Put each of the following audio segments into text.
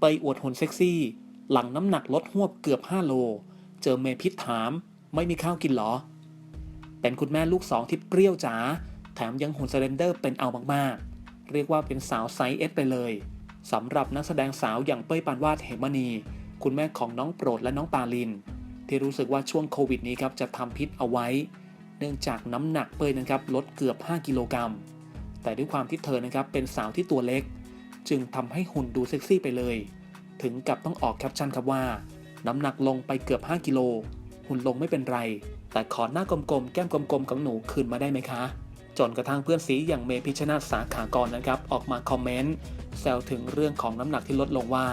เปอวดหุ่นเซ็กซี่ หลังน้ำหนักลดหวบเกือบ 5 โล เจอเมพิษถาม ไม่มีข้าวกินเหรอ เป็นคุณแม่ลูกสองที่เปรี้ยวจ๋าแถมยังหุ่นสเลนเดอร์เป็นเอามากๆ เรียกว่าเป็นสาวไซส์เอสไปเลยสำหรับนักแสดงสาวอย่างเป้ยปานวาดเหมณี คุณแม่ของน้องโปรดและน้องปาลิน ที่รู้สึกว่าช่วงโควิดนี้ครับจะทำพิษเอาไว้ เนื่องจากน้ำหนักเป้ยนะครับลดเกือบ 5 กิโลกรัมแต่ด้วยความที่เธอนะครับเป็นสาวที่ตัวเล็ก จึงทำให้หุ่นดูเซ็กซี่ไปเลย ถึงกับต้องออกแคปชั่นครับว่า น้ำหนักลงไปเกือบ 5 กิโล หุ่นลงไม่เป็นไร แต่ขอหน้ากลมๆ แก้มกลมๆ ของหนูคืนมาได้ไหมคะ จนกระทั่งเพื่อนซีอย่างเมพิชนาสาขากรนะครับ ออกมาคอมเมนต์แซวถึงเรื่องของน้ำหนักที่ลดลงว่า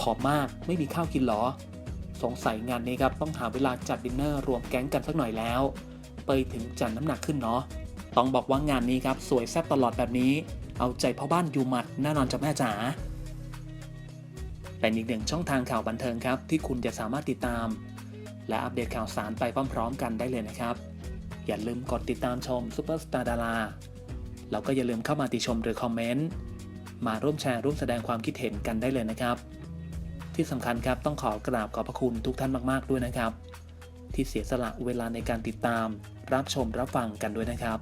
ผอมมากไม่มีข้าวกินหรอ สงสัยงานนี้ครับต้องหาเวลาจัดดินเนอร์รวมแก๊งกันสักหน่อยแล้วเปถึงจัดน้ำหนักขึ้นเนาะต้องบอกว่างานนี้ครับสวยแซ่บตลอดแบบนี้ เอาใจพ่อบ้านอยู่หมัดแน่นอนจ้ะแม่จ๋าเป็นอีกหนึ่งช่องทางข่าวบันเทิงครับ ที่คุณจะสามารถติดตาม และอัปเดตข่าวสารไปพร้อมๆ กันได้เลยนะครับ อย่าลืมกดติดตามชมซูเปอร์สตาร์ดาราแล้วก็อย่าลืมเข้ามาติชมหรือคอมเมนต์ มาร่วมแชร์ร่วมแสดงความคิดเห็นกันได้เลยนะครับ ที่สำคัญครับต้องขอกราบขอบพระคุณทุกท่านมากๆด้วยนะครับ ที่เสียสละเวลาในการติดตาม รับชมรับฟังกันด้วยนะครับ